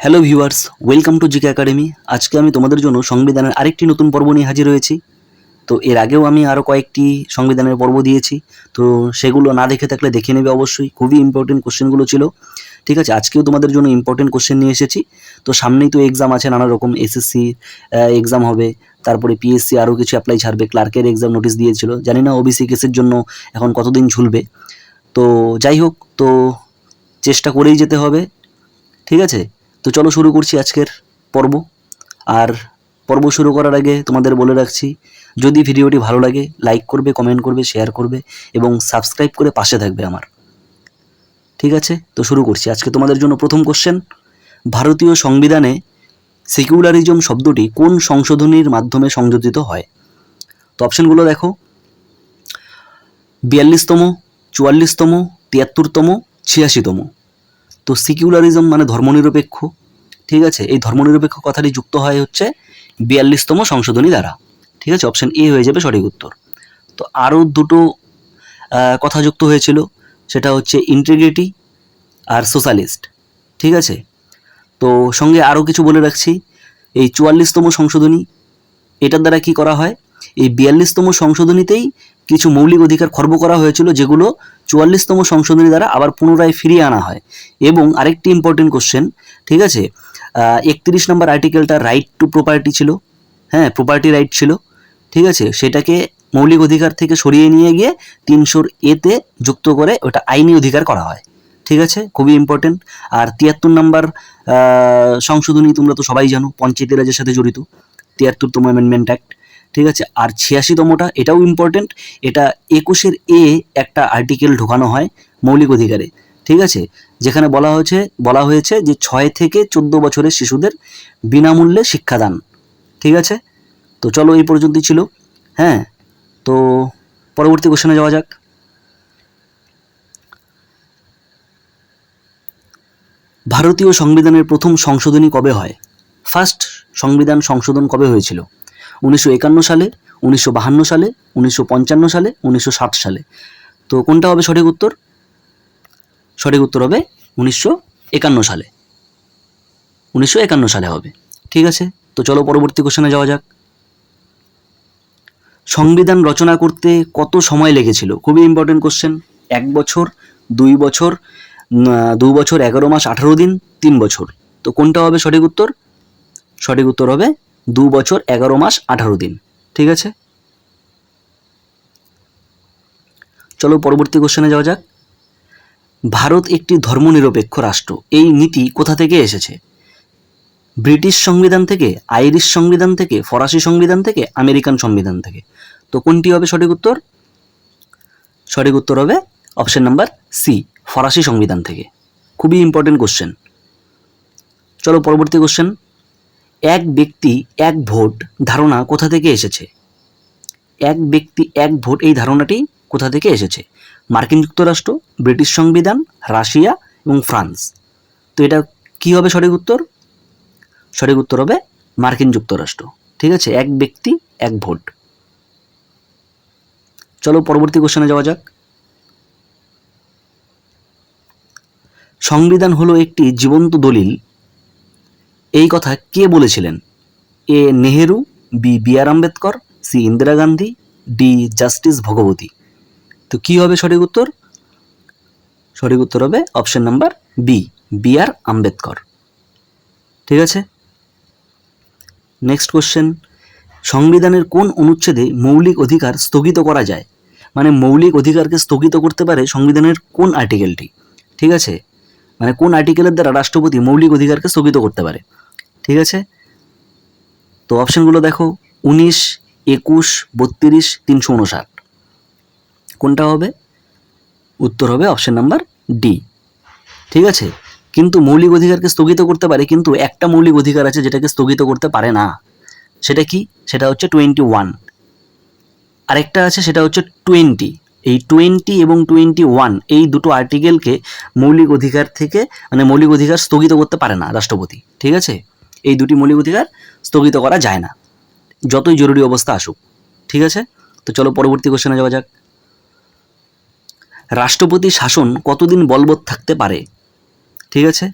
Hello viewers welcome to GK academy আজকে আমি তোমাদের জন্য সংবিধানের আরেকটি নতুন পর্ব নিয়ে হাজির হয়েছি। তো এর আগেও আমি আরও কয়েকটি সংবিধানের পর্ব দিয়েছি। তো সেগুলো না দেখে থাকলে দেখে নেবে অবশ্যই। খুবই ইম্পর্টেন্ট কোশ্চেনগুলো ছিল। ঠিক আছে, আজকেও তোমাদের জন্য ইম্পর্টেন্ট কোশ্চেন নিয়ে এসেছি। তো সামনেই তো এক্সাম আছে, নানা রকম এসএসসি এক্সাম হবে। তারপরে পিএসসি আরও কিছু অ্যাপ্লাই ছাড়বে। ক্লার্কের এক্সাম নোটিশ দিয়েছিল। জানি না ওবিসি কেসের জন্য এখন কতদিন ঝুলবে। তো যাই হোক, তো চেষ্টা করেই যেতে হবে। ঠিক আছে? তো চলো শুরু করছি আজকের পর্ব। আর পর্ব শুরু করার আগে তোমাদের বলে রাখছি, যদি ভিডিওটি ভালো লাগে লাইক করবে কমেন্ট করবে শেয়ার করবে এবং সাবস্ক্রাইব করে পাশে থাকবে আমার। ঠিক আছে? তো শুরু করছি। আজকে তোমাদের জন্য প্রথম কোশ্চেন ভারতীয় সংবিধানে সেকুলারিজম শব্দটি কোন সংশোধনীর মাধ্যমে সংযোজিত হয়? তো অপশনগুলো দেখো। বিয়াল্লিশতম, চুয়াল্লিশতম, তিয়াত্তরতম, ছিয়াশিতম। তো সিকিউলারিজম মানে ধর্মনিরপেক্ষ, ঠিক আছে? এই ধর্মনিরপেক্ষ কথাটি যুক্ত হয় হচ্ছে বিয়াল্লিশতম সংশোধনী দ্বারা, ঠিক আছে? অপশন এ হয়ে যাবে সঠিক উত্তর। তো আরও দুটো কথা যুক্ত হয়েছিল, সেটা হচ্ছে ইন্টিগ্রিটি আর সোশ্যালিস্ট ঠিক আছে? তো সঙ্গে আরও কিছু বলে রাখছি, এই চুয়াল্লিশতম সংশোধনী, এটার দ্বারা কি করা হয়? এই বিয়াল্লিশতম সংশোধনীতেই কিছু মৌলিক অধিকার খর্ব করা হয়েছিল, যেগুলো চুয়াল্লিশতম সংশোধনী দ্বারা আবার পুনরায় ফিরিয়ে আনা হয়। এবং আরেকটি ইম্পর্টেন্ট কোশ্চেন ঠিক আছে? একত্রিশ নম্বর আর্টিকেলটা রাইট টু প্রপার্টি ছিল। হ্যাঁ প্রপার্টি রাইট ছিল। ঠিক আছে? সেটাকে মৌলিক অধিকার থেকে সরিয়ে নিয়ে গিয়ে তিনশোর এতে যুক্ত করে ওটা আইনি অধিকার করা হয়। ঠিক আছে? খুবই ইম্পর্টেন্ট আর তিয়াত্তর নাম্বার সংশোধনী তোমরা তো সবাই জানো, পঞ্চায়েতি রাজের সাথে জড়িত। তিয়াত্তরতম অ্যামেন্ডমেন্ট অ্যাক্ট ঠিক আছে? আর ছিয়াশিতমটা এটাও ইম্পর্টেন্ট এটা একুশের এ একটা আর্টিকেল ঢোকানো হয় মৌলিক অধিকারে, ঠিক আছে? যেখানে বলা হয়েছে বলা হয়েছে যে ছয় থেকে চোদ্দ বছরের শিশুদের বিনামূল্যে শিক্ষাদান, ঠিক আছে? তো চলো এই পর্যন্তই ছিল হ্যাঁ? তো পরবর্তী কোশ্চেনে যাওয়া যাক। ভারতীয় সংবিধানের প্রথম সংশোধনী কবে হয়? ফার্স্ট সংবিধান সংশোধন কবে হয়েছিল? উনিশশো একান্ন সালে, উনিশশো বাহান্ন সালে, উনিশশো পঞ্চান্ন সালে, উনিশশো ষাট সালে। তো কোনটা হবে সঠিক উত্তর? সঠিক উত্তর হবে উনিশশো একান্ন সালে। উনিশশো একান্ন সালে হবে। ঠিক আছে? তো চলো পরবর্তী কোশ্চেনে যাওয়া যাক। সংবিধান রচনা করতে কত সময় লেগেছিল? খুবই ইম্পর্টেন্ট কোশ্চেন এক বছর, দুই বছর দু বছর, এগারো মাস, আঠারো দিন, তিন বছর। তো কোনটা হবে সঠিক উত্তর? সঠিক উত্তর হবে দু বছর, এগারো মাস, আঠারো দিন। ঠিক আছে? চলো পরবর্তী কোশ্চেনে যাওয়া যাক। ভারত একটি ধর্মনিরপেক্ষ রাষ্ট্র। এই নীতি কোথা থেকে এসেছে? ব্রিটিশ সংবিধান থেকে, আইরিশ সংবিধান থেকে, ফরাসি সংবিধান থেকে, আমেরিকান সংবিধান থেকে। তো কোনটি হবে সঠিক উত্তর? সঠিক উত্তর হবে অপশন নাম্বার সি ফরাসি সংবিধান থেকে। খুবই ইম্পর্টেন্ট কোশ্চেন চলো পরবর্তী কোশ্চেন এক ব্যক্তি এক ভোট ধারণা কোথা থেকে এসেছে? এক ব্যক্তি এক ভোট এই ধারণাটি কোথা থেকে এসেছে? মার্কিন যুক্তরাষ্ট্র, ব্রিটিশ সংবিধান, রাশিয়া এবং ফ্রান্স। তো এটা কি হবে সঠিক উত্তর? সঠিক উত্তর হবে মার্কিন যুক্তরাষ্ট্র। ঠিক আছে? এক ব্যক্তি, এক ভোট। চলো পরবর্তী কোশ্চেনে যাওয়া যাক। সংবিধান হলো একটি জীবন্ত দলিল এই কথা কে বলেছিলেন? A. Nehru, B. B R Ambedkar, C. Indira Gandhi, D. Justice Bhagwati. তো কি হবে সঠিক উত্তর? সঠিক উত্তর হবে option number B B R Ambedkar. ঠিক আছে? Next question. সংবিধানের কোন অনুচ্ছেদে মৌলিক অধিকার স্থগিত করা যায়? মানে মৌলিক অধিকারকে স্থগিত করতে পারে সংবিধানের কোন আর্টিকেলটি? ঠিক আছে? মানে কোন আর্টিকেলের দ্বারা রাষ্ট্রপতি মৌলিক অধিকারকে স্থগিত করতে পারে? ঠিক আছে? তো অপশনগুলো দেখো, উনিশ, একুশ, বত্রিশ, তিনশো উনষাট। কোনটা হবে? উত্তর হবে অপশন নাম্বার ডি ঠিক আছে? কিন্তু মৌলিক অধিকারকে স্থগিত করতে পারে, কিন্তু একটা মৌলিক অধিকার আছে যেটাকে স্থগিত করতে পারে না। সেটা কি? সেটা হচ্ছে টোয়েন্টি ওয়ান আরেকটা আছে, সেটা হচ্ছে টোয়েন্টি এই টোয়েন্টি এবং টোয়েন্টি ওয়ান এই দুটো আর্টিকেলকে মৌলিক অধিকার থেকে মানে মৌলিক অধিকার স্থগিত করতে পারে না রাষ্ট্রপতি। ঠিক আছে? এই দুটি মৌলিক অধিকার স্থগিত করা যায় না। যতই জরুরি অবস্থা আসুক, ঠিক আছে? তো চলো পরবর্তী কোশ্চেনে যাওয়া যাক। রাষ্ট্রপতি শাসন কতদিন বলবৎ থাকতে পারে? ঠিক আছে?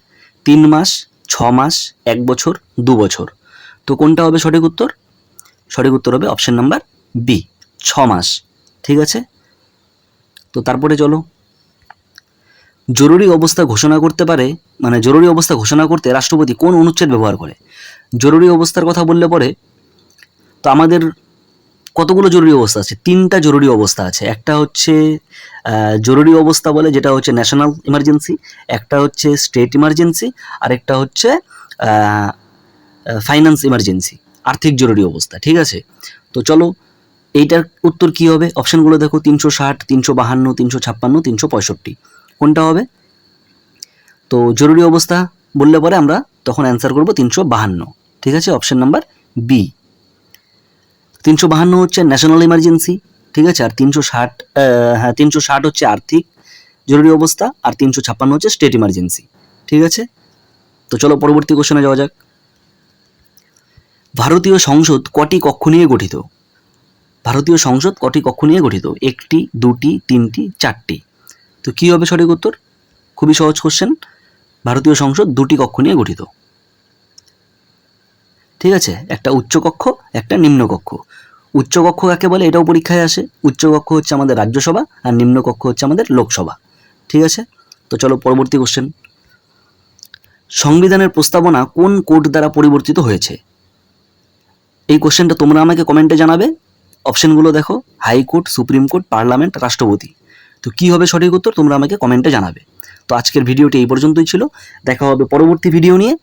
তিন মাস, ছ মাস, এক বছর, দু বছর। তো কোনটা হবে সঠিক উত্তর? সঠিক উত্তর হবে অপশন নাম্বার বি ছ মাস। ঠিক আছে? তো তারপরে চলো। জরুরি অবস্থা ঘোষণা করতে পারে মানে জরুরি অবস্থা ঘোষণা করতে রাষ্ট্রপতি কোন অনুচ্ছেদ ব্যবহার করে? জরুরি অবস্থার কথা বললে পরে, তো আমাদের কতগুলো জরুরি অবস্থা আছে? তিনটা জরুরি অবস্থা আছে। একটা হচ্ছে জরুরি অবস্থা বলে যেটা হচ্ছে ন্যাশনাল ইমার্জেন্সি একটা হচ্ছে স্টেট ইমার্জেন্সি আর একটা হচ্ছে ফাইন্যান্স ইমার্জেন্সি আর্থিক জরুরি অবস্থা, ঠিক আছে? তো চলো, এইটার উত্তর কি হবে? অপশনগুলো দেখো, তিনশো ষাট, তিনশো বাহান্ন, তিনশো ছাপ্পান্ন, তিনশো পঁয়ষট্টি। কোনটা হবে? তো জরুরি অবস্থা বললে পরে আমরা তখন অ্যান্সার করব তিনশো বাহান্ন। ঠিক আছে? অপশন নাম্বার বি তিনশো বাহান্ন হচ্ছে ন্যাশনাল ইমার্জেন্সি ঠিক আছে? আর তিনশো ষাট হ্যাঁ তিনশো ষাট হচ্ছে আর্থিক, জরুরি অবস্থা, আর তিনশো ছাপ্পান্ন হচ্ছে স্টেট ইমার্জেন্সি ঠিক আছে? তো চলো পরবর্তী কোশ্চেনে যাওয়া যাক। ভারতীয় সংসদ কটি কক্ষ নিয়ে গঠিত? ভারতীয় সংসদ কটি কক্ষ নিয়ে গঠিত? একটি, দুটি, তিনটি, চারটি। তো কী হবে সঠিক উত্তর? খুবই সহজ কোশ্চেন ভারতীয় সংসদ দুটি কক্ষ নিয়ে গঠিত। ঠিক আছে, একটা উচ্চকক্ষ একটা নিম্নকক্ষ উচ্চকক্ষ কাকে বলে? এটাও পরীক্ষায় আসে। উচ্চকক্ষ হচ্ছে আমাদের রাজ্যসভা আর নিম্নকক্ষ হচ্ছে আমাদের লোকসভা। ঠিক আছে? তো চলো পরবর্তী কোশ্চেন সংবিধানের প্রস্তাবনা কোন কোর্ট দ্বারা পরিবর্তিত হয়েছে? এই কোশ্চেনটা তোমরা আমাকে কমেন্টে জানাবে। অপশনগুলো দেখো। হাইকোর্ট সুপ্রিম কোর্ট পার্লামেন্ট রাষ্ট্রপতি তো কি হবে সঠিক উত্তর তোমরা আমাকে কমেন্টে জানাবে। তো আজকের ভিডিওটি এই পর্যন্তই ছিল। দেখা হবে পরবর্তী ভিডিও নিয়ে।